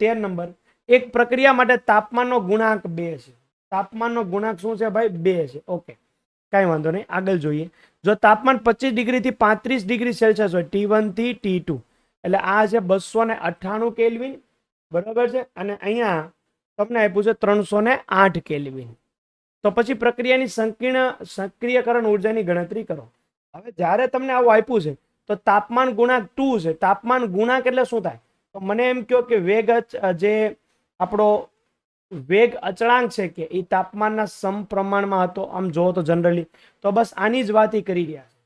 તેર નંબર. એક પ્રક્રિયા માટે તાપમાનનો ગુણાંક બે છે. તાપમાનનો ગુણાંક શું છે ભાઈ? બે છે. ઓકે. કાંઈ વાંધો નહીં. આગળ જોઈએ. જો તાપમાન પચીસ ડિગ્રીથી પાંત્રીસ ડિગ્રી સેલ્સિયસ હોય, ટી વનથી ટી ટુ. એટલે આ છે બસો ને અઠ્ઠાણું કેલ્વિન. બરાબર છે? અને અહીંયા તમને આપ્યું છે ત્રણસો ને આઠ કેલ્વિન. તો પછી પ્રક્રિયાની સંકીર્ણ, સક્રિયકરણ ઉર્જાની ગણતરી કરો. હવે જ્યારે તમને આવું આપ્યું છે, તો તાપમાન ગુણાંક ટુ છે. તાપમાન ગુણાંક એટલે શું થાય? તો મને એમ કહો કે વેગ જે આપણો વેગ અચળાંક છે કે એ તાપમાનના સમપ્રમાણમાં હતો, આમ જોવો તો જનરલી તો બસ આની જ વાત કરી રહ્યા છે.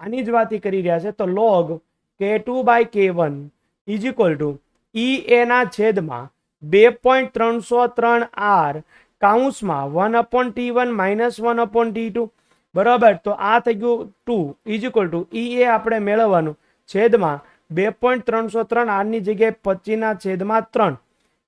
આની જ વાત કરી રહ્યા છે. તો log K two by K one is equal to E એના છેદમાં બે પોઈન્ટ ત્રણસો ત્રણ R કાઉન્સમાં one upon T one minus one upon T two બરાબર? તો આ થઈ ગયું two is equal to E A આપણે મેળવવાનું. છેદમાં બે પોઈન્ટ ત્રણસો ત્રણ, આરની જગ્યાએ પચીના છેદમાં ત્રણ.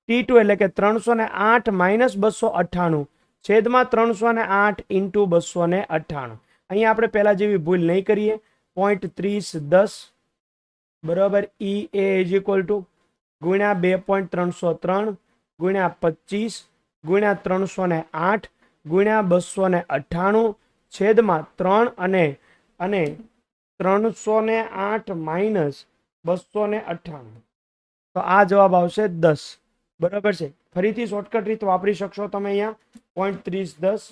ટી ટુ એટલે કે ત્રણસો ને આઠ માઇનસ બસો અઠ્ઠાણું. છેદમાં ત્રણસો ને આઠ ઇન્ટુ બસો ને અઠ્ઠાણું. અહીંયા આપણે પહેલા જેવી ભૂલ નહીં કરીએ. પોઈન્ટ ત્રીસ દસ. બરાબર, E A is equal to ગુણ્યા બે પોઈન્ટ ત્રણસો ત્રણ, ગુણ્યા પચીસ, ગુણ્યા ત્રણસો ને આઠ, ગુણ્યા બસો ને અઠ્ઠાણું, છેદમાં ત્રણ અને અને ત્રણસો ને આઠ માઇનસ બસો ને અઠ્ઠાણું. તો આ જવાબ આવશે દસ. બરાબર છે? ફરીથી શોર્ટકટ રીત વાપરી શકશો તમે અહીંયા. પોઈન્ટ ત્રીસ દસ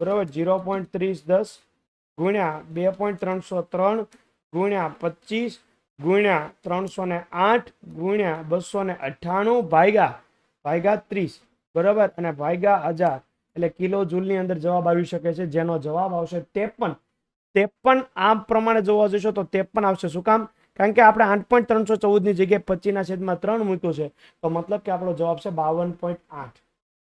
બરાબર? જીરો પોઈન્ટ ત્રીસ દસ ગુણ્યા બે પોઈન્ટ ત્રણસો ત્રણ, ગુણ્યા પચીસ, ગુણ્યા ત્રણસો ને આઠ, ગુણ્યા બસો ને અઠ્ઠાણું, ભાગ્યા ભાગ્યા ત્રીસ. બરાબર? અને ભાગ્યા હજાર. એટલે કિલો જૂલની અંદર જવાબ આવી શકે છે. જેનો જવાબ આવશે ત્રેપન. ત્રેપન આ પ્રમાણે જોવા જશો તો ત્રેપન આવશે. શું કામ? કારણ કે આપણે આઠ પોઈન્ટ ત્રણસો ચૌદની જગ્યાએ પચીસના છેદમાં ત્રણ મૂક્યું છે. તો મતલબ કે આપણો જવાબ છે બાવન પોઈન્ટ આઠ.